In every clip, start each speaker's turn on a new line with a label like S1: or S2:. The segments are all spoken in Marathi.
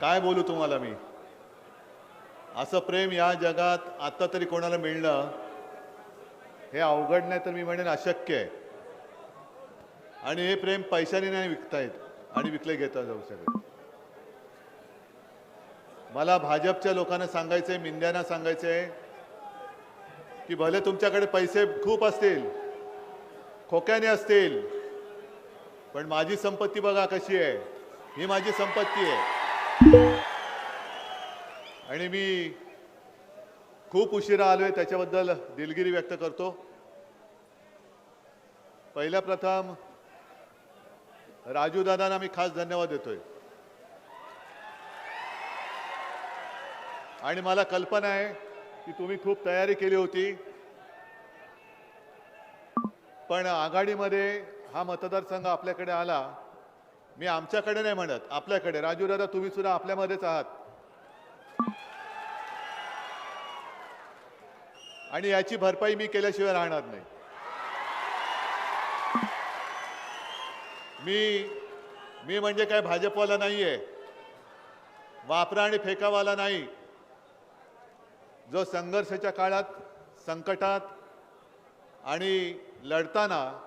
S1: काय बोलू तुम्हाला मी? असं प्रेम या जगात आत्ता तरी कोणाला मिळणं हे अवघड नाही तर मी म्हणेन अशक्य आहे. आणि हे प्रेम पैशाने नाही विकता येत आणि विकले घेता जाऊ शकत. मला भाजपच्या लोकांना सांगायचंय मिंद्यांना सांगायचंय की भले तुमच्याकडे पैसे खूप असतील खोक्याने असतील पण माझी संपत्ती बघा कशी आहे. ही माझी संपत्ती आहे. आणि मी खूप उशिरा आलोय त्याच्याबद्दल दिलगिरी व्यक्त करतो. पहिल्या प्रथम राजू दादांना मी खास धन्यवाद देतोय. आणि मला कल्पना आहे की तुम्ही खूप तयारी केली होती. पण आघाडीमध्ये हा मतदारसंघ आपल्याकडे आला मी आमच्याकडे नाही म्हणत आपल्याकडे. राजू दादा तुम्ही सुद्धा आपल्यामध्येच आहात. आणि याची भरपाई मी केल्याशिवाय राहणार नाही. मी मी म्हणजे काय भाजपवाला नाहीये. वापरा आणि फेकावाला नाही. जो संघर्षाच्या काळात संकटात आणि लढताना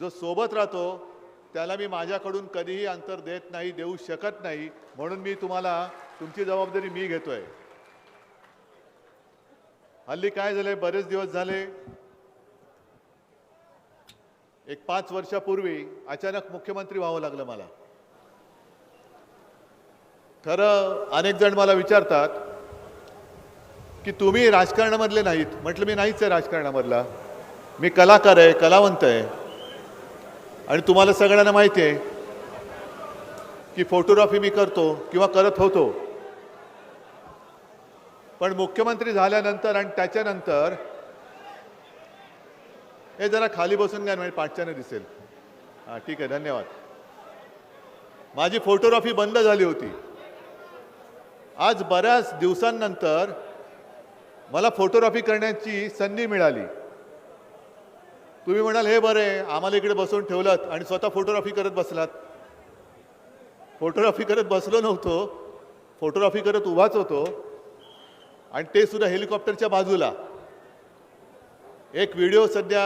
S1: जो सोबत राहतो त्याला मी माझ्याकडून कधीही अंतर देत नाही देऊ शकत नाही. म्हणून मी तुम्हाला तुमची जबाबदारी मी घेतोय. हल्ली काय झालंय? बरेच दिवस झाले. एक पाच वर्षापूर्वी अचानक मुख्यमंत्री व्हावं लागलं मला. खरं अनेक जण मला विचारतात की तुम्ही राजकारणामधले नाहीत. म्हटलं मी नाहीच आहे राजकारणामधला. मी कलाकार आहे कलावंत आहे. आणि तुम्हाला सगळ्यांना माहिती आहे की फोटोग्राफी मी करतो किंवा करत होतो. पण मुख्यमंत्री झाल्यानंतर आणि त्याच्यानंतर हे जरा खाली बसून घ्या म्हणजे पाठच्याने दिसेल. हां ठीक आहे धन्यवाद. माझी फोटोग्राफी बंद झाली होती. आज बऱ्याच दिवसांनंतर मला फोटोग्राफी करण्याची संधी मिळाली. तुम्ही म्हणाल हे बरं आहे आम्हाला इकडे बसवून ठेवलात आणि स्वतः फोटोग्राफी करत बसलात. फोटोग्राफी करत बसलो नव्हतो फोटोग्राफी करत उभाच होतो आणि ते सुद्धा हेलिकॉप्टरच्या बाजूला. एक व्हिडिओ सध्या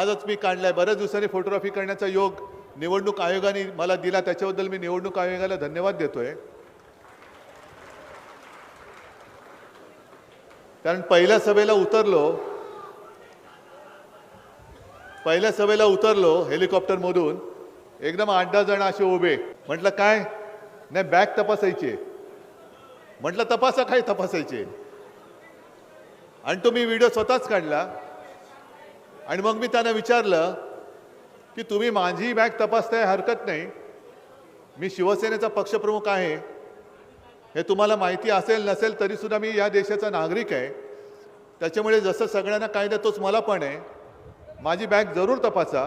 S1: आजच मी काढलाय. बऱ्याच दिवसांनी फोटोग्राफी करण्याचा योग निवडणूक आयोगाने मला दिला. त्याच्याबद्दल मी निवडणूक आयोगाला धन्यवाद देतोय. कारण पहिल्या सभेला उतरलो पहिल्या सभेला उतरलो हेलिकॉप्टरमधून एकदम आठ दहा जण असे उभे. म्हटलं काय? नाही बॅग तपासायची म्हटलं तपासा काय तपासायचे आणि तो मी व्हिडिओ स्वतःच काढला. आणि मग मी त्यांना विचारलं की तुम्ही माझी बॅग तपासताय हरकत नाही. मी शिवसेनेचा पक्षप्रमुख आहे. हे तुम्हाला माहिती असेल नसेल तरीसुद्धा मी या देशाचा नागरिक आहे. त्याच्यामुळे जसं सगळ्यांना कायदा तोच मला पण आहे. माझी बॅग जरूर तपासा.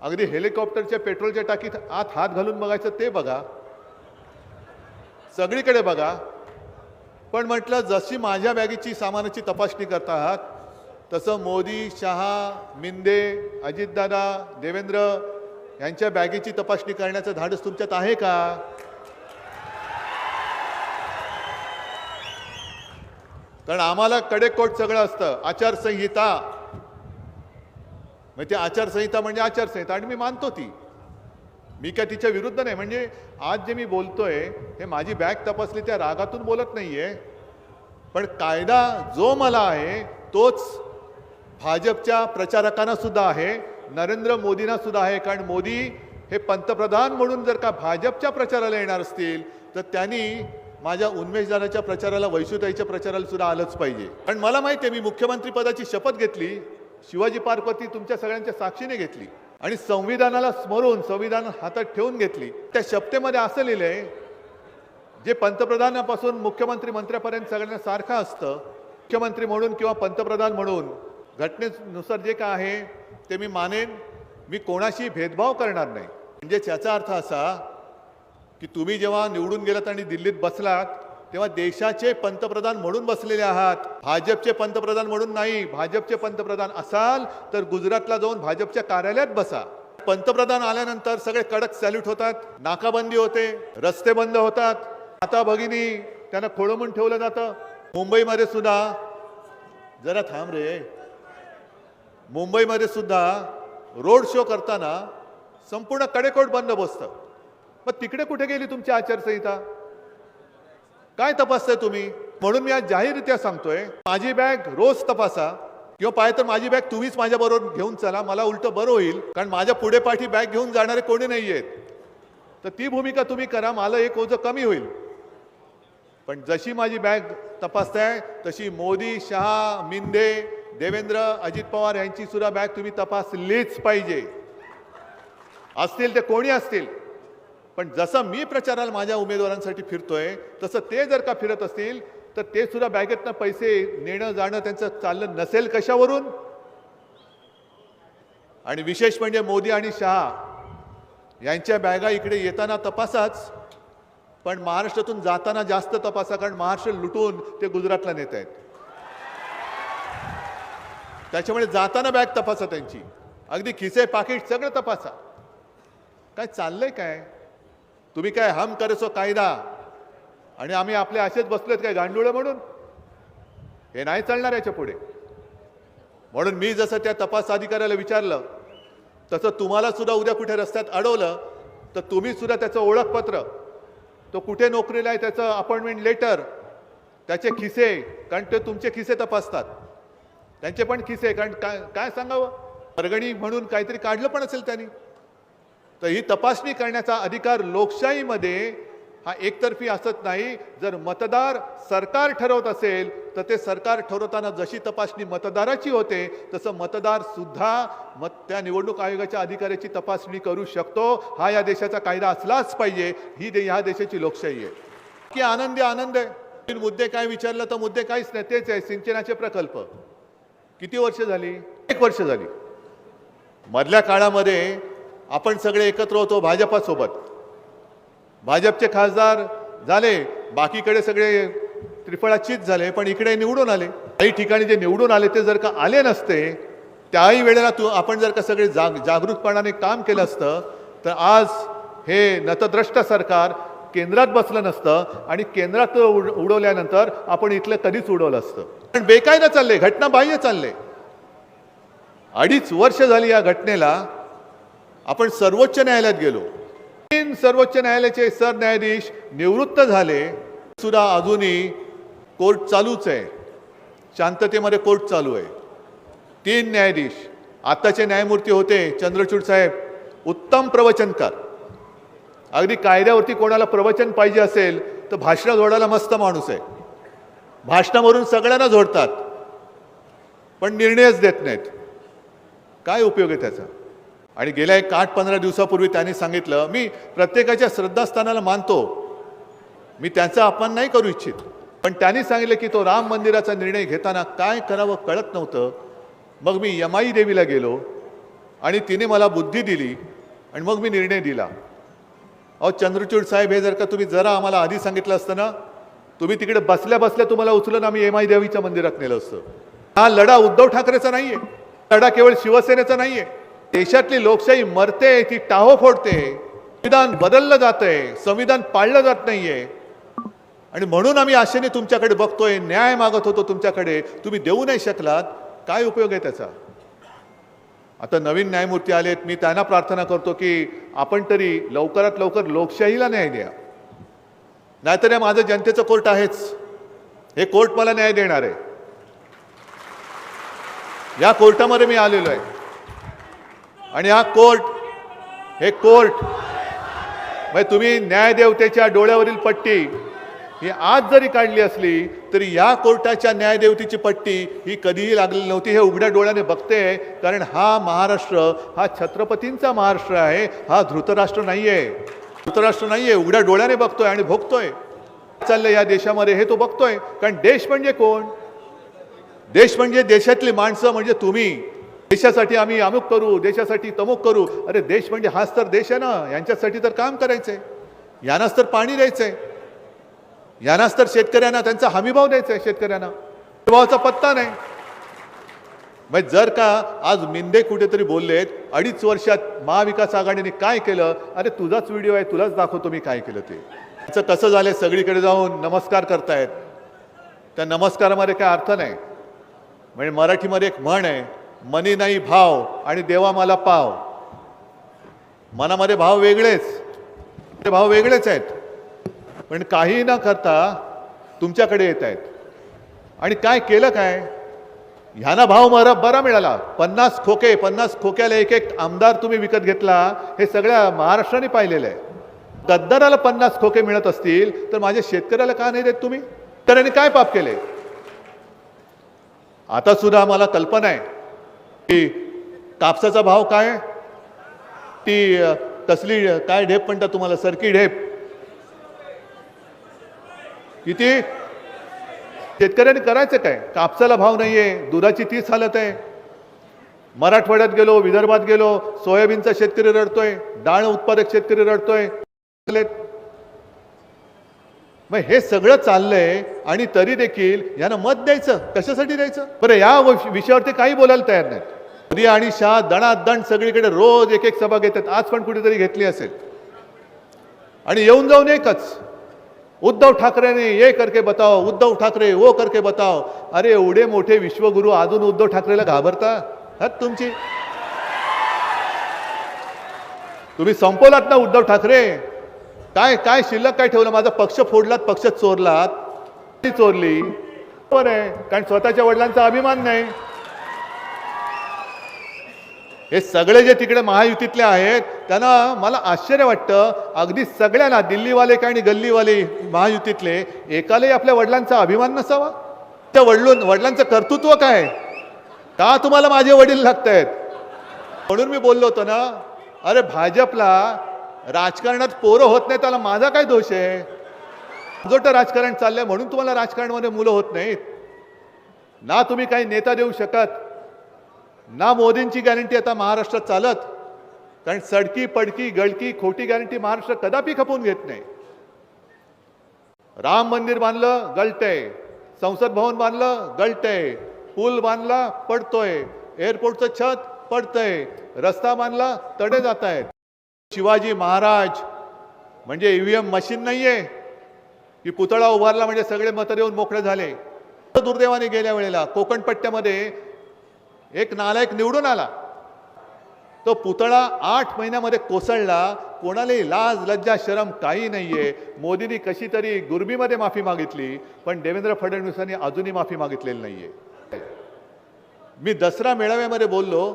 S1: अगदी हेलिकॉप्टरच्या पेट्रोलच्या टाकीत आत हात घालून बघायचं ते बघा. सगळीकडे बघा. पण म्हटलं जशी माझ्या बॅगेची सामानाची तपासणी करता आहात तसं मोदी शहा मिंदे अजितदादा देवेंद्र यांच्या बॅगेची तपासणी करण्याचं धाडस तुमच्यात आहे का? कारण आम्हाला कडेकोट सगळं असतं. आचारसंहिता मग ती आचारसंहिता म्हणजे आचारसंहिता. आणि मी मानतो ती. मी काय तिच्या विरुद्ध नाही. म्हणजे आज जे मी बोलतोय हे माझी बॅग तपासली त्या रागातून बोलत नाहीये. पण कायदा जो मला आहे तोच भाजपच्या प्रचारकांना सुद्धा आहे नरेंद्र मोदींना सुद्धा आहे. कारण मोदी हे पंतप्रधान म्हणून जर का भाजपच्या प्रचाराला येणार असतील तर त्यांनी माझ्या उन्मेषदाराच्या प्रचाराला वैशुताईच्या प्रचाराला सुद्धा आलंच पाहिजे. पण मला माहिती आहे मी मुख्यमंत्री पदाची शपथ घेतली. शिवाजी पार्वती तुमच्या सगळ्यांच्या साक्षीने घेतली आणि संविधानाला स्मरून संविधान हातात ठेवून घेतली. त्या शपथेमध्ये असं लिहिलं आहे जे पंतप्रधानापासून मुख्यमंत्री मंत्र्यापर्यंत सगळ्यांना सारखं असतं मुख्यमंत्री म्हणून किंवा पंतप्रधान म्हणून घटनेनुसार जे काय आहे ते मी मानेन मी कोणाशी भेदभाव करणार नाही. म्हणजे याचा अर्थ असा की तुम्ही जेव्हा निवडून गेलात आणि दिल्लीत बसलात तेव्हा देशाचे पंतप्रधान म्हणून बसलेले आहात. भाजपचे पंतप्रधान म्हणून नाही. भाजपचे पंतप्रधान असाल तर गुजरातला जाऊन भाजपच्या कार्यालयात बसा. पंतप्रधान आल्यानंतर सगळे कडक सॅल्यूट होतात. नाकाबंदी होते. रस्ते बंद होतात. आता भगिनी त्यांना खोळंबून ठेवलं जातं. मुंबईमध्ये सुद्धा जरा थांब रे. मुंबईमध्ये सुद्धा रोड शो करताना संपूर्ण कडेकोट बंद बसतं मग तिकडे कुठे गेली तुमची आचारसंहिता? काय तपासताय तुम्ही? म्हणून मी आज जाहीररित्या सांगतोय माझी बॅग रोज तपासा. किंवा पाहिजे तर माझी बॅग तुम्हीच माझ्या बरोबर घेऊन चला मला उलट बरं होईल कारण माझ्या पुढे पाठी बॅग घेऊन जाणारे कोणी नाही आहेत तर ती भूमिका तुम्ही करा मला एक ओझं कमी होईल. पण जशी माझी बॅग तपासताय तशी मोदी शहा मिंदे देवेंद्र अजित पवार यांची सुद्धा बॅग तुम्ही तपासलीच पाहिजे. असतील ते कोणी असतील? पण जसं मी प्रचाराला माझ्या उमेदवारांसाठी फिरतोय तसं ते जर का फिरत असतील तर ते सुद्धा बॅगेतनं पैसे नेणं जाणं त्यांचं चाललं नसेल कशावरून? आणि विशेष म्हणजे मोदी आणि शहा यांच्या बॅगा इकडे येताना तपासाच पण महाराष्ट्रातून जाताना जास्त तपासा कारण महाराष्ट्र लुटून ते गुजरातला नेत आहेत. त्याच्यामुळे जाताना बॅग तपासा त्यांची. अगदी खिसे पाकिट सगळं तपासा. काय चाललंय काय? तुम्ही काय हम करसो कायदा? आणि आम्ही आपले असेच बसलोत काय गांडुळं म्हणून? हे नाही चालणार याच्यापुढे. म्हणून मी जसं त्या तपास अधिकाऱ्याला विचारलं तसं तुम्हाला सुद्धा उद्या कुठे रस्त्यात अडवलं तर तुम्ही सुद्धा त्याचं ओळखपत्र तो कुठे नोकरीला आहे त्याचं अपॉइंटमेंट लेटर त्याचे खिसे कारण ते तुमचे खिसे तपासतात. त्यांचे पण खिसे कारण काय काय सांगावं? वर्गणी म्हणून काहीतरी काढलं पण असेल त्यांनी. तर ही तपासणी करण्याचा अधिकार लोकशाहीमध्ये हा एकतर्फी असत नाही. जर मतदार सरकार ठरवत असेल तर ते सरकार ठरवताना जशी तपासणी मतदाराची होते तसं मतदारसुद्धा मत त्या निवडणूक आयोगाच्या अधिकाऱ्याची तपासणी करू शकतो. हा या देशाचा कायदा असलाच पाहिजे. ही दे ह्या देशाची लोकशाही आहे. की आनंदी आनंद आहे. मुद्दे काय विचारलं तर मुद्दे काहीच नाही. तेच आहे सिंचनाचे प्रकल्प. किती वर्ष झाली? एक वर्ष झाली. मधल्या काळामध्ये आपण सगळे एकत्र होतो भाजपासोबत. भाजपचे खासदार झाले बाकीकडे सगळे त्रिफळाचीत झाले पण इकडे निवडून आले. काही ठिकाणी जे निवडून आले ते जर का आले नसते त्याही वेळेला तू आपण जर का सगळे जाग जागृतपणाने काम केलं असतं तर आज हे नतद्रष्ट सरकार केंद्रात बसलं नसतं आणि केंद्रात उड उडवल्यानंतर आपण इथलं कधीच उडवलं असतं. पण बेकायदा चालले घटना बाह्य चालले. अडीच वर्ष झाली या घटनेला आपण सर्वोच्च न्यायालयात गेलो. तीन सर्वोच्च न्यायालयाचे सरन्यायाधीश निवृत्त झाले. सुद्धा अजूनही कोर्ट चालूच आहे. शांततेमध्ये कोर्ट चालू आहे. तीन न्यायाधीश. आत्ताचे न्यायमूर्ती होते चंद्रचूड साहेब. उत्तम प्रवचनकार. अगदी कायद्यावरती कोणाला प्रवचन पाहिजे असेल तर भाषणं जोडायला मस्त माणूस आहे. भाषणावरून सगळ्यांना जोडतात. पण निर्णयच देत नाहीत. काय उपयोग आहे त्याचा? आणि गेल्या एक आठ पंधरा दिवसापूर्वी त्यांनी सांगितलं मी प्रत्येकाच्या श्रद्धास्थानाला मानतो. मी त्यांचा अपमान नाही करू इच्छित. पण त्यांनी सांगितलं की तो राम मंदिराचा निर्णय घेताना काय करावं कळत नव्हतं. मग मी यमाई देवीला गेलो आणि तिने मला बुद्धी दिली आणि मग मी निर्णय दिला. अहो चंद्रचूड साहेब हे जर का तुम्ही जरा आम्हाला आधी सांगितलं असतं ना तुम्ही तिकडे बसल्या बसल्या तुम्हाला उचलून आम्ही यमाई देवीच्या मंदिरात नेलं असतं. हा लढा उद्धव ठाकरेचा नाही आहे लढा केवळ शिवसेनेचा नाही आहे देशातली लोकशाही मरते ती टाहो फोडते. संविधान बदललं जातंय संविधान पाळलं जात नाहीये. आणि म्हणून आम्ही आशेने तुमच्याकडे बघतोय न्याय मागत होतो तुमच्याकडे. तुम्ही देऊ नाही शकलात काय उपयोग आहे त्याचा? आता नवीन न्यायमूर्ती आलेत मी त्यांना प्रार्थना करतो की आपण तरी लवकरात लवकर लोकशाहीला न्याय द्या. नाहीतर हे माझं जनतेचं कोर्ट आहेच. हे कोर्ट मला न्याय देणार आहे. या कोर्टामध्ये मी आलेलो आहे. आणि हा कोर्ट हे कोर्ट म्हणजे तुम्ही न्यायदेवतेच्या डोळ्यावरील पट्टी ही आज जरी काढली असली तरी या कोर्टाच्या न्यायदेवतेची पट्टी ही कधीही लागलेली नव्हती. हे उघड्या डोळ्याने बघते कारण हा महाराष्ट्र हा छत्रपतींचा महाराष्ट्र आहे हा धृतराष्ट्र नाही आहे धृतराष्ट्र नाही आहे उघड्या डोळ्याने बघतोय आणि भोगतोय. चाललंय या देशामध्ये हे तो बघतोय. कारण देश म्हणजे कोण? देश म्हणजे देशातली माणसं म्हणजे तुम्ही. देशासाठी आम्ही अमुक करू देशासाठी तमुक करू. अरे देश म्हणजे हाच तर देश आहे ना. यांच्यासाठी तर काम करायचं आहे यांनाच तर पाणी द्यायचं आहे यांनाच तर शेतकऱ्यांना त्यांचा हमीभाव द्यायचा आहे शेतकऱ्यांना. हमीभावाचा पत्ता नाही. मग जर का आज मिंदे कुठेतरी बोललेत अडीच वर्षात महाविकास आघाडीने काय केलं? अरे तुझाच व्हिडिओ आहे तुलाच दाखवतो मी काय केलं ते. त्याचं कसं झालं सगळीकडे जाऊन नमस्कार करतायत. त्या नमस्कारामध्ये काय अर्थ नाही. म्हणजे मराठीमध्ये एक म्हण आहे मनी नाही भाव आणि देवा मला पाव. मनामध्ये भाव वेगळेच. ते भाव वेगळेच आहेत. पण काही न करता तुमच्याकडे येत आहेत. आणि काय केलं काय? ह्यांना भाव मरा बरा मिळाला. पन्नास खोके पन्नास खोक्याला एक एक आमदार तुम्ही विकत घेतला हे सगळ्या महाराष्ट्राने पाहिलेलं आहे. गद्दाराला पन्नास खोके मिळत असतील तर माझ्या शेतकऱ्याला का नाही देत तुम्ही? तर यांनी काय पाप केले? आता सुद्धा मला कल्पना आहे. की कापसाचा भाव काय? ती तसली कसली काय ढेप म्हणतात तुम्हाला? सरकी ढेप. किती? शेतकऱ्यांनी करायचं काय? कापसाला भाव नाहीये दुधाची तीच हालत आहे. मराठवाड्यात गेलो विदर्भात गेलो सोयाबीनचा शेतकरी रडतोय डाळ उत्पादक शेतकरी रडतोय. मग हे सगळं चाललंय आणि तरी देखील यांना मत द्यायचं? कशासाठी द्यायचं? बरं या विषयावरती काही बोलायला तयार नाहीत. मोदी आणि शाह दणादण सगळीकडे रोज एक एक सभा घेतात. आज पण कुठेतरी घेतली असेल. आणि येऊन जाऊन एकच. उद्धव ठाकरेने ये करके बताओ उद्धव ठाकरे वो करके बताओ. अरे एवढे मोठे विश्वगुरु अजून उद्धव ठाकरेला घाबरता? हत तुमची? तुम्ही संपवलात ना उद्धव ठाकरे? काय काय शिल्लक काय ठेवलं? माझा पक्ष फोडलात पक्ष चोरलात. ती चोरली. बरं आहे कारण स्वतःच्या वडिलांचा अभिमान नाही. हे सगळे जे तिकडे महायुतीतले आहेत त्यांना मला आश्चर्य वाटतं. अगदी सगळ्यांना दिल्लीवाले काय आणि गल्लीवाले महायुतीतले एकालाही आपल्या वडिलांचा अभिमान नसावा? त्या वडिलून वडिलांचं कर्तृत्व काय? का तुम्हाला माझे वडील लागत आहेत म्हणून मी बोललो होतो ना अरे भाजपला राजकारणात पोरं होत नाही त्याला माझा काय दोष आहे? जोट राजकारण चाललंय म्हणून तुम्हाला राजकारणामध्ये मुलं होत नाहीत. ना तुम्ही काही नेता देऊ शकत ना मोदींची गॅरंटी आता महाराष्ट्रात चालत कारण सडकी पडकी गळकी खोटी गॅरंटी महाराष्ट्र कदापि खपवून घेत नाही. राम मंदिर बांधलं गळतंय. संसद भवन बांधलं गळतंय. पूल बांधला पडतोय. एअरपोर्टचं छत पडतंय. रस्ता बांधला तडे जात आहेत शिवाजी महाराज म्हणजे ईव्हीएम मशीन नाहीये. की पुतळा उभारला म्हणजे सगळे मतं देऊन मोकळे झाले. दुर्दैवाने गेल्या वेळेला कोकणपट्ट्यामध्ये एक नालायक निवडून आला. तो पुतळा आठ महिन्यामध्ये कोसळला. कोणालाही लाज लज्जा शरम काही नाहीये. मोदींनी कशी तरी गुरबीमध्ये माफी मागितली पण देवेंद्र फडणवीसांनी अजूनही माफी मागितलेली नाहीये. मी दसरा मेळाव्यामध्ये बोललो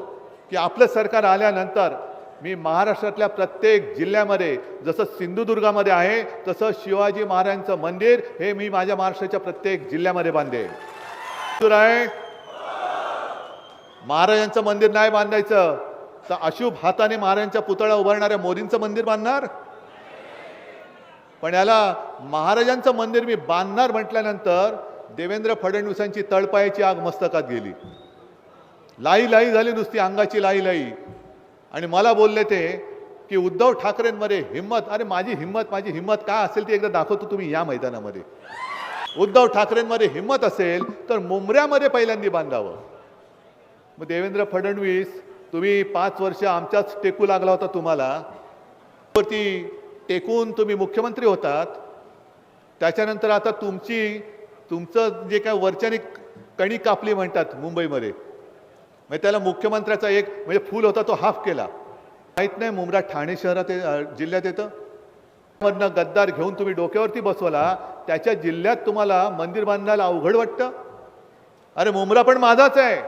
S1: की आपलं सरकार आल्यानंतर मी महाराष्ट्रातल्या प्रत्येक जिल्ह्यामध्ये जसं सिंधुदुर्गामध्ये आहे तसं शिवाजी महाराजांचं मंदिर हे मी माझ्या महाराष्ट्राच्या प्रत्येक जिल्ह्यामध्ये बांधेन आहे. महाराजांचं मंदिर नाही बांधायचं. तर अशुभ हाताने महाराजांच्या पुतळा उभारणाऱ्या मोदींचं मंदिर बांधणार? पण याला महाराजांचं मंदिर मी बांधणार म्हटल्यानंतर देवेंद्र फडणवीसांची तळपायाची आग मस्तकात गेली. लाई लाई झाली नुसती अंगाची लाई लाई. आणि मला बोलले ते की उद्धव ठाकरेंमध्ये हिंमत अरे माझी हिंमत माझी हिंमत काय असेल ती एकदा दाखवतो तुम्ही या मैदानामध्ये. उद्धव ठाकरेंमध्ये हिंमत असेल तर मुंबऱ्यामध्ये पहिल्यांदा बांधावं. मग देवेंद्र फडणवीस तुम्ही पाच वर्ष आमच्याच टेकू लागला होता तुम्हाला. वरती टेकून तुम्ही मुख्यमंत्री होतात. त्याच्यानंतर आता तुमची तुमचं जे काय वरच्याने कणी कापली म्हणतात मुंबईमध्ये म्हणजे त्याला मुख्यमंत्र्याचा एक म्हणजे फूल होता तो हाफ केला. माहीत नाही मुंब्रा ठाणे शहरात ये- जिल्ह्यात येतं? मधनं गद्दार घेऊन तुम्ही डोक्यावरती बसवला त्याच्या जिल्ह्यात तुम्हाला मंदिर बांधायला अवघड वाटतं? अरे मुंब्रा पण माझाच आहे.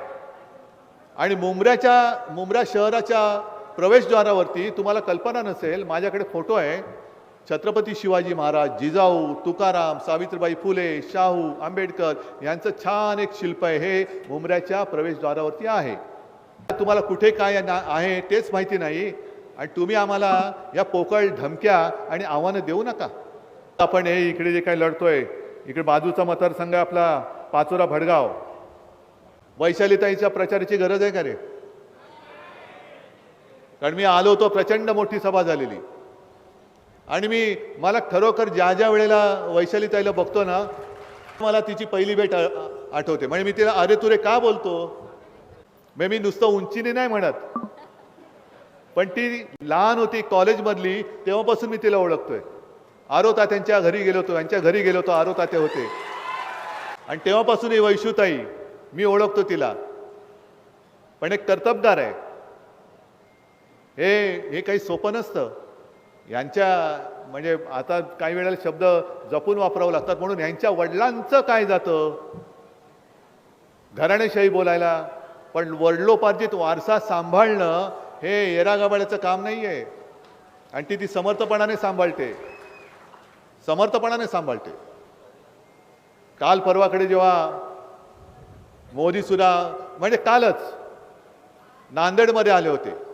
S1: आणि मुंबऱ्याच्या मुंब्रा शहराच्या प्रवेशद्वारावरती तुम्हाला कल्पना नसेल माझ्याकडे फोटो आहे. छत्रपती शिवाजी महाराज जिजाऊ तुकाराम सावित्रीबाई फुले शाहू आंबेडकर यांचं छान एक शिल्प आहे. हे मुंबऱ्याच्या प्रवेशद्वारावरती आहे. तुम्हाला कुठे काय ना- आहे तेच माहिती नाही. आणि तुम्ही आम्हाला या पोकळ धमक्या आणि आव्हानं देऊ नका. आपण हे इकडे जे काय लढतोय इकडे बाजूचा मतदारसंघ आपला पाचोरा भडगाव. वैशालीताईच्या प्रचाराची गरज आहे का रे? कारण मी आलो होतो प्रचंड मोठी सभा झालेली. आणि मी मला खरोखर ज्या ज्या वेळेला वैशालीताईला बघतो ना मला तिची पहिली भेट आठवते. म्हणजे मी तिला अरे तुरे का बोलतो? मग मी नुसतं उंचीने नाही म्हणत. पण ती लहान होती कॉलेजमधली तेव्हापासून मी तिला ओळखतोय. आरो तात्यांच्या घरी गेलो होतो यांच्या घरी गेलो होतो आरो तात्या होते. आणि तेव्हापासून ही वैशुताई मी ओळखतो तिला. पण एक कर्तबदार आहे. हे हे काही सोपं नसतं. यांच्या म्हणजे आता काही वेळेला शब्द जपून वापरावं लागतात म्हणून यांच्या वडिलांचं काय जातं? घराणेशाही बोलायला. पण वडलोपार्जित वारसा सांभाळणं हे येरागाबाळ्याचं काम नाही आहे आणि ती ती समर्थपणाने सांभाळते. समर्थपणाने सांभाळते. काल परवाकडे जेव्हा मोदीसुद्धा म्हणजे कालच नांदेडमध्ये आले होते.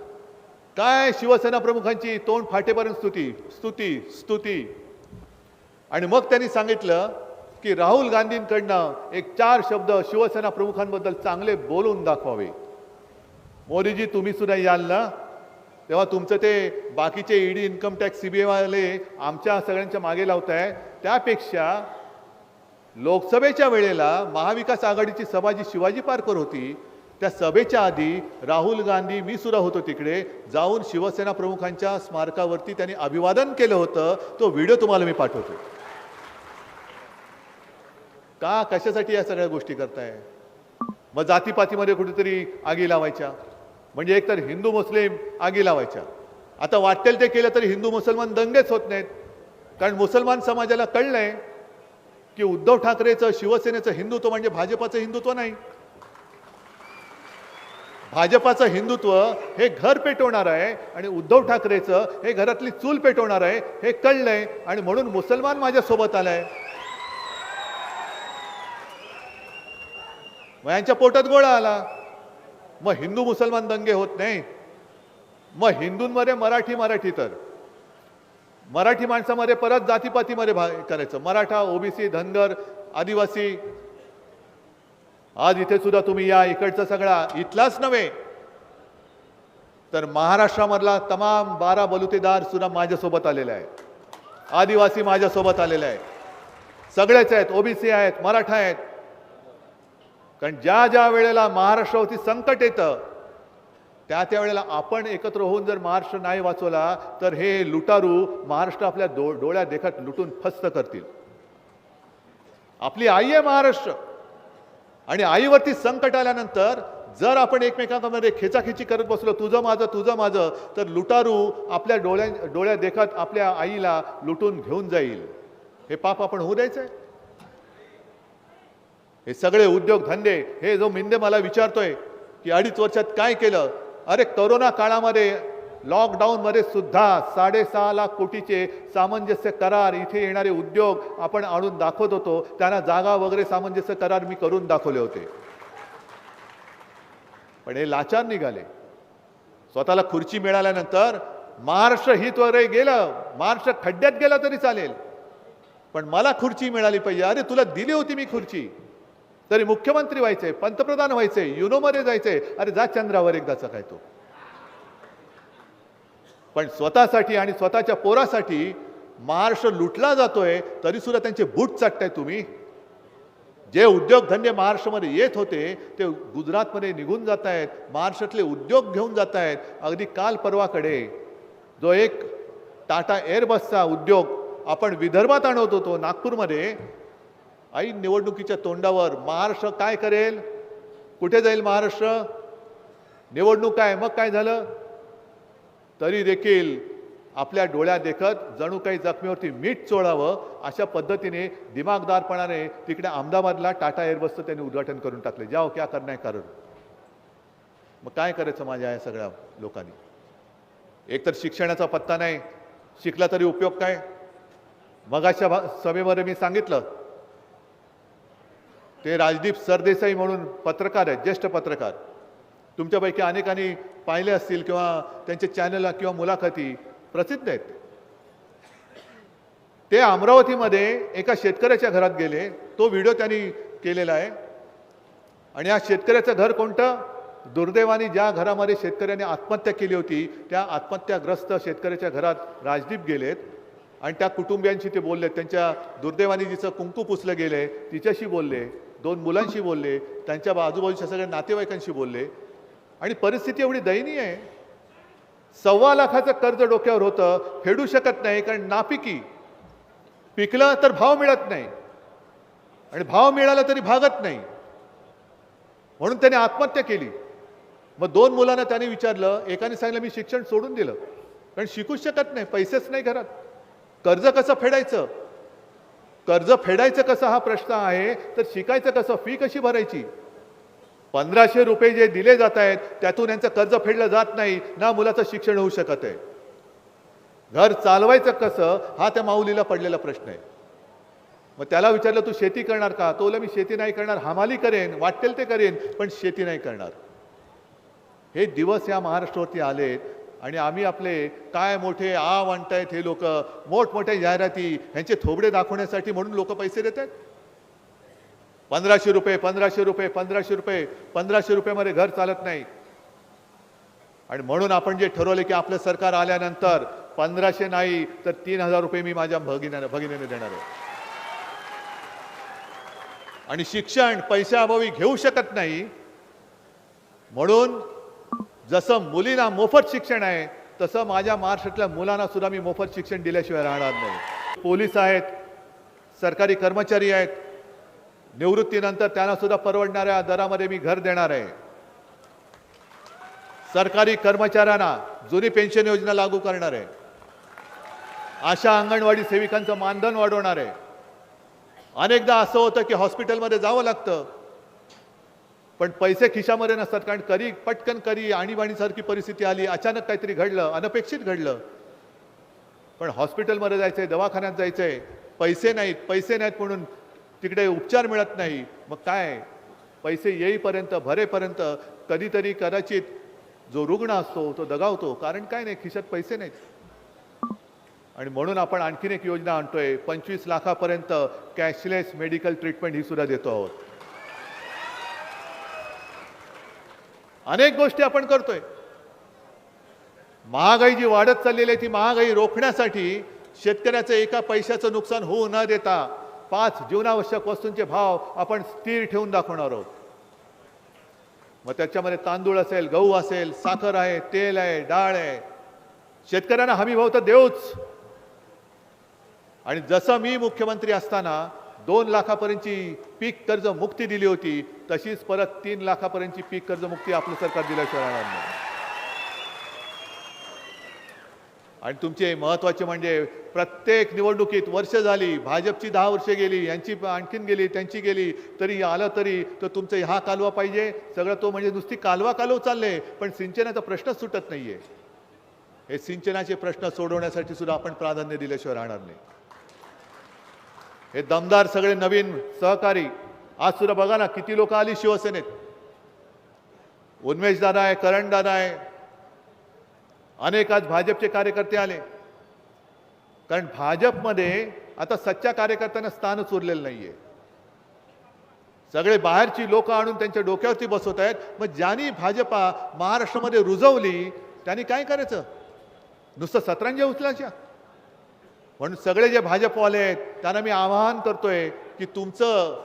S1: काय शिवसेना प्रमुखांची तोंड फाटेपर्यंत स्तुती स्तुती स्तुती. आणि मग त्यांनी सांगितलं की राहुल गांधींकडनं एक चार शब्द शिवसेना प्रमुखांबद्दल चांगले बोलून दाखवावे. मोदीजी तुम्ही सुद्धा याल ना? तेव्हा तुमचं ते बाकीचे ईडी इन्कम टॅक्स सीबीआयवाले आमच्या सगळ्यांच्या मागे लावत आहे त्यापेक्षा लोकसभेच्या वेळेला महाविकास आघाडीची सभा जी शिवाजी पार्कवर होती. त्या सभेच्या आधी राहुल गांधी मी सुद्धा होतो तिकडे जाऊन शिवसेना प्रमुखांच्या स्मारकावरती त्यांनी अभिवादन केलं होतं. तो व्हिडिओ तुम्हाला मी पाठवतो. का कशासाठी या सगळ्या गोष्टी करताय? मग जातीपातीमध्ये कुठेतरी आगी लावायच्या. म्हणजे एकतर हिंदू मुस्लिम आगी लावायच्या. आता वाटेल ते केलं तरी हिंदू मुसलमान दंगेच होत नाहीत. कारण मुसलमान समाजाला कळलंय की उद्धव ठाकरेचं शिवसेनेचं हिंदुत्व म्हणजे भाजपाचं हिंदुत्व नाही. भाजपाचं हिंदुत्व हे घर पेटवणार आहे आणि उद्धव ठाकरेचं हे घरातली चूल पेटवणार आहे हे कळलंय आणि म्हणून मुसलमान माझ्यासोबत आलाय. मग यांच्या पोटात गोळा आला. मग हिंदू मुसलमान दंगे होत नाही. मग हिंदूंमध्ये मराठी मराठी तर. मराठी माणसामध्ये परत जातीपातीमध्ये भा करायचं. मराठा ओबीसी धनगर आदिवासी आज इथे सुद्धा तुम्ही या इकडचा सगळा. इथलाच नव्हे तर महाराष्ट्रामधला तमाम बारा बलुतेदार सुद्धा माझ्यासोबत आलेला आहे आदिवासी माझ्यासोबत आलेला आहे सगळेच आहेत ओबीसी आहेत मराठा आहेत. कारण ज्या ज्या वेळेला महाराष्ट्रावरती संकट येतं त्या त्या वेळेला आपण एकत्र होऊन जर महाराष्ट्र नाही वाचवला तर हे लुटारू महाराष्ट्र आपल्या डो डोळ्यात देखत लुटून फस्त करतील. आपली आई आहे महाराष्ट्र. आणि आईवरती संकट आल्यानंतर जर आपण एकमेकांमध्ये खेचाखेची करत बसलो तुझं माझं तुझं माझं तर लुटारू आपल्या डोळ्या डोळ्या देखत आपल्या आईला लुटून घेऊन जाईल. हे पाप आपण होऊ द्यायचं आहे हे सगळे उद्योगधंदे हे जो मिंदे मला विचारतोय की अडीच वर्षात काय केलं? अरे करोना काळामध्ये लॉकडाऊनमध्ये सुद्धा साडेसहा लाख कोटीचे सामंजस्य करार इथे येणारे उद्योग आपण आणून दाखवत होतो. त्यांना जागा वगैरे सामंजस्य करार मी करून दाखवले होते. पण हे लाचार निघाले. स्वतःला खुर्ची मिळाल्यानंतर महाराष्ट्र हित वगैरे गेलं. महाराष्ट्र खड्ड्यात गेला तरी चालेल. पण मला खुर्ची मिळाली पाहिजे. अरे तुला दिली होती मी खुर्ची. तरी मुख्यमंत्री व्हायचंय पंतप्रधान व्हायचंय युनोमध्ये जायचंय अरे जा चंद्रावर एकदाचा काय तो. पण स्वतःसाठी आणि स्वतःच्या पोरासाठी महाराष्ट्र लुटला जातोय तरी सुद्धा त्यांचे बूट चाटताय तुम्ही. जे उद्योगधंदे महाराष्ट्रामध्ये येत होते ते गुजरातमध्ये निघून जात आहेत महाराष्ट्रातले उद्योग घेऊन जात आहेत अगदी काल परवाकडे. जो एक टाटा एअरबसचा उद्योग आपण विदर्भात आणत होतो नागपूरमध्ये ऐन निवडणुकीच्या तोंडावर महाराष्ट्र काय करेल? कुठे जाईल महाराष्ट्र? निवडणूक काय मग काय झालं? तरी देखील आपल्या डोळ्या देखत जणू काही जखमीवरती मीठ चोळावं अशा पद्धतीने दिमागदारपणाने तिकडे अहमदाबादला टाटा एअरबसचं त्यांनी उद्घाटन करून टाकले. जाओ हो क्या करणार कारण. मग काय करायचं माझ्या या सगळ्या लोकांनी? एकतर शिक्षणाचा पत्ता नाही. शिकला तरी उपयोग काय? मगाच्या भा- सभेमध्ये मी सांगितलं ते राजदीप सरदेसाई म्हणून पत्रकार आहेत ज्येष्ठ पत्रकार. तुमच्यापैकी अनेकांनी पाहिले असतील किंवा त्यांचे चॅनल किंवा मुलाखती प्रसिद्ध आहेत. ते अमरावतीमध्ये एका शेतकऱ्याच्या घरात गेले. तो व्हिडिओ त्यांनी केलेला आहे. आणि या शेतकऱ्याचं घर कोणतं? दुर्दैवाने ज्या घरामध्ये शेतकऱ्याने आत्महत्या केली होती त्या आत्महत्याग्रस्त शेतकऱ्याच्या घरात राजदीप गेलेत. आणि त्या कुटुंबियांशी ते बोलले त्यांच्या दुर्दैवाने जिचं कुंकू पुसलं गेले तिच्याशी बोलले दोन मुलांशी बोलले त्यांच्या आजूबाजूच्या सगळ्या नातेवाईकांशी बोलले. आणि परिस्थिती एवढी दयनीय आहे. सव्वा लाखाचं कर्ज डोक्यावर होतं फेडू शकत नाही कारण नापिकी पिकलं तर भाव मिळत नाही. आणि भाव मिळाला तरी भागत नाही. म्हणून त्याने आत्महत्या केली. मग दोन मुलांना त्याने विचारलं एकाने सांगितलं मी शिक्षण सोडून दिलं. कारण शिकूच शकत नाही पैसेच नाही घरात. कर्ज कसं फेडायचं? कर्ज फेडायचं कसं हा प्रश्न आहे? तर शिकायचं कसं? फी कशी भरायची? पंधराशे रुपये जे दिले जात आहेत त्यातून यांचं कर्ज फेडलं जात नाही ना मुलाचं शिक्षण होऊ शकत आहे. घर चालवायचं कसं हा त्या माऊलीला पडलेला प्रश्न आहे. मग त्याला विचारलं तू शेती करणार का? तो मी शेती नाही करणार हमाली करेन वाटेल ते करेन पण शेती नाही करणार. हे दिवस या महाराष्ट्रावरती आलेत आणि आम्ही आपले काय मोठे आ म्हणतायत हे लोक मोठमोठ्या जाहिराती ह्यांचे थोबडे दाखवण्यासाठी म्हणून लोक पैसे देत आहेत पंधराशे रुपये पंधराशे रुपये पंधराशे रुपये पंधराशे रुपयामध्ये घर चालत नाही. आणि म्हणून आपण जे ठरवले की आपलं सरकार आल्यानंतर पंधराशे नाही तर तीन हजार रुपये मी माझ्या भगिन्याने भगिनीने देणार आहे. आणि शिक्षण पैशाअभावी घेऊ शकत नाही. म्हणून जसं मुलींना मोफत शिक्षण आहे तसं माझ्या महाराष्ट्रातल्या मुलांना सुद्धा मी मोफत शिक्षण दिल्याशिवाय राहणार नाही. पोलीस आहेत सरकारी कर्मचारी आहेत निवृत्तीनंतर त्यांना सुद्धा परवडणाऱ्या दरामध्ये मी घर देणार आहे. सरकारी कर्मचाऱ्यांना जुनी पेन्शन योजना लागू करणार आहे. आशा अंगणवाडी सेविकांचं मानधन वाढवणार आहे. अनेकदा असं होतं की हॉस्पिटलमध्ये जावं लागतं. पण पैसे खिशामध्ये नसतात कारण कधी पटकन कधी आणीबाणीसारखी परिस्थिती आली अचानक काहीतरी घडलं अनपेक्षित घडलं. पण हॉस्पिटलमध्ये जायचं आहे दवाखान्यात जायचं आहे पैसे नाहीत पैसे नाहीत म्हणून तिकडे उपचार मिळत नाही. मग काय? पैसे येईपर्यंत भरेपर्यंत कधीतरी कदाचित जो रुग्ण असतो तो दगावतो. कारण काय नाही खिशात पैसे नाहीत. आणि म्हणून आपण आणखीन एक योजना आणतोय. पंचवीस लाखापर्यंत कॅशलेस मेडिकल ट्रीटमेंट ही सुद्धा देतो आहोत. अनेक गोष्टी आपण करतोय. महागाई जी वाढत चाललेली आहे ती महागाई रोखण्यासाठी शेतकऱ्याचं एका पैशाचं नुकसान होऊ न देता पाच जीवनावश्यक वस्तूंचे भाव आपण स्थिर ठेवून दाखवणार आहोत. मग त्याच्यामध्ये तांदूळ असेल गहू असेल साखर आहे तेल आहे डाळ आहे. शेतकऱ्यांना हमी भाव तर देऊच. आणि जसं मी मुख्यमंत्री असताना दोन लाखापर्यंतची पीक कर्ज मुक्ती दिली होती तशीच परत तीन लाखापर्यंतची पीक कर्ज मुक्ती आपलं सरकार दिल्याशिवाय राहणार नाही. आणि तुमचे महत्त्वाचे म्हणजे प्रत्येक निवडणुकीत वर्ष झाली भाजपची दहा वर्षे गेली यांची आणखीन गेली त्यांची गेली तरी आलं तरी तर तुमचं हा कालवा पाहिजे. सगळं तो म्हणजे नुसती कालवा कालव चालले पण सिंचनाचा प्रश्नच सुटत नाहीये. हे सिंचनाचे प्रश्न सोडवण्यासाठी सुद्धा आपण प्राधान्य दिल्याशिवाय राहणार नाही. हे दमदार सगळे नवीन सहकारी आज सुद्धा बघा ना किती लोक आली शिवसेनेत. उन्मेश दादा आहे करण दादा आहे अनेक आज भाजपचे कार्यकर्ते आले. कारण भाजपमध्ये आता सच्च्या कार्यकर्त्यांना स्थानच उरलेलं नाहीये. सगळे बाहेरची लोक आणून त्यांच्या डोक्यावरती बसवत आहेत. मग ज्यांनी भाजपा महाराष्ट्रामध्ये रुजवली त्यांनी काय करायचं? नुसतं सतरांजी उचलायच्या. म्हणून सगळे जे भाजपवाले आहेत त्यांना मी आवाहन करतोय की तुमचं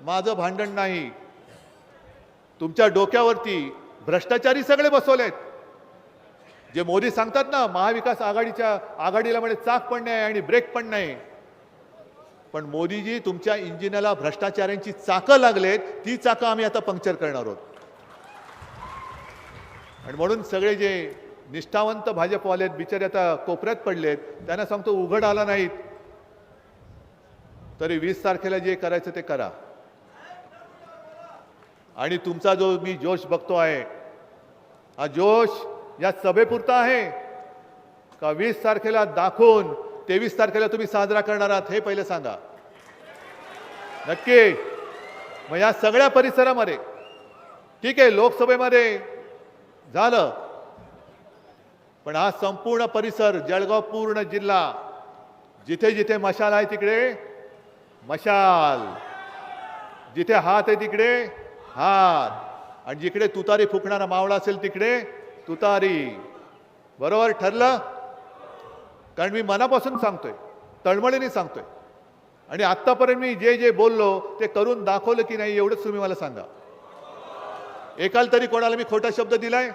S1: माझं भांडण नाही. तुमच्या डोक्यावरती भ्रष्टाचारी सगळे बसवलेत. जे मोदी सांगतात ना महाविकास आघाडीच्या आघाडीला म्हणजे चाक पण नाही आणि ब्रेक पण नाही. पण मोदीजी तुमच्या इंजिनाला भ्रष्टाचाऱ्यांची चाकं लागलेत ती चाकं आम्ही आता पंक्चर करणार आहोत. आणि म्हणून सगळे जे निष्ठावंत भाजपवाले आहेत बिचारे आता कोपऱ्यात पडलेत त्यांना सांगतो उघड आला नाहीत. तरी वीस तारखेला जे करायचं ते करा. आणि तुमचा जो मी जोश बघतो आहे हा जोश या सभेपुरता आहे. का वीस तारखेला दाखवून तेवीस तारखेला तुम्ही साजरा करणार आहात हे पहिले सांगा. नक्की. मग या सगळ्या परिसरामध्ये ठीक आहे लोकसभेमध्ये झालं. पण हा संपूर्ण परिसर जळगाव पूर्ण जिल्हा जिथे जिथे मशाल आहे तिकडे मशाल. जिथे हात आहे तिकडे हात. आणि जिकडे तुतारी फुकणारा मावळा असेल तिकडे तुतारी. बरोबर ठरलं? कारण मी मनापासून सांगतोय तळमळीने सांगतोय. आणि आत्तापर्यंत मी जे जे बोललो ते करून दाखवलं की नाही एवढंच तुम्ही मला सांगा. एकाल तरी कोणाला मी खोटा शब्द दिलाय?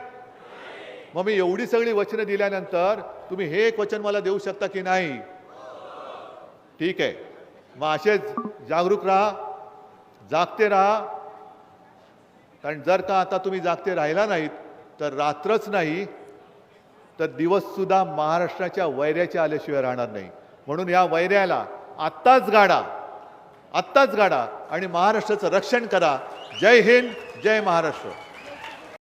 S1: मग मी एवढी सगळी वचनं दिल्यानंतर तुम्ही हे एक वचन मला देऊ शकता की नाही? ठीक आहे. मग असेच जागरूक राहा जागते राहा. कारण जर का आता तुम्ही जागते राहिला नाहीत तर रात्रच नाही तर दिवससुद्धा महाराष्ट्राच्या वैऱ्याच्या आल्याशिवाय राहणार नाही. म्हणून या वैऱ्याला आत्ताच गाडा आत्ताच गाडा आणि महाराष्ट्राचं रक्षण करा. जय हिंद जय महाराष्ट्र.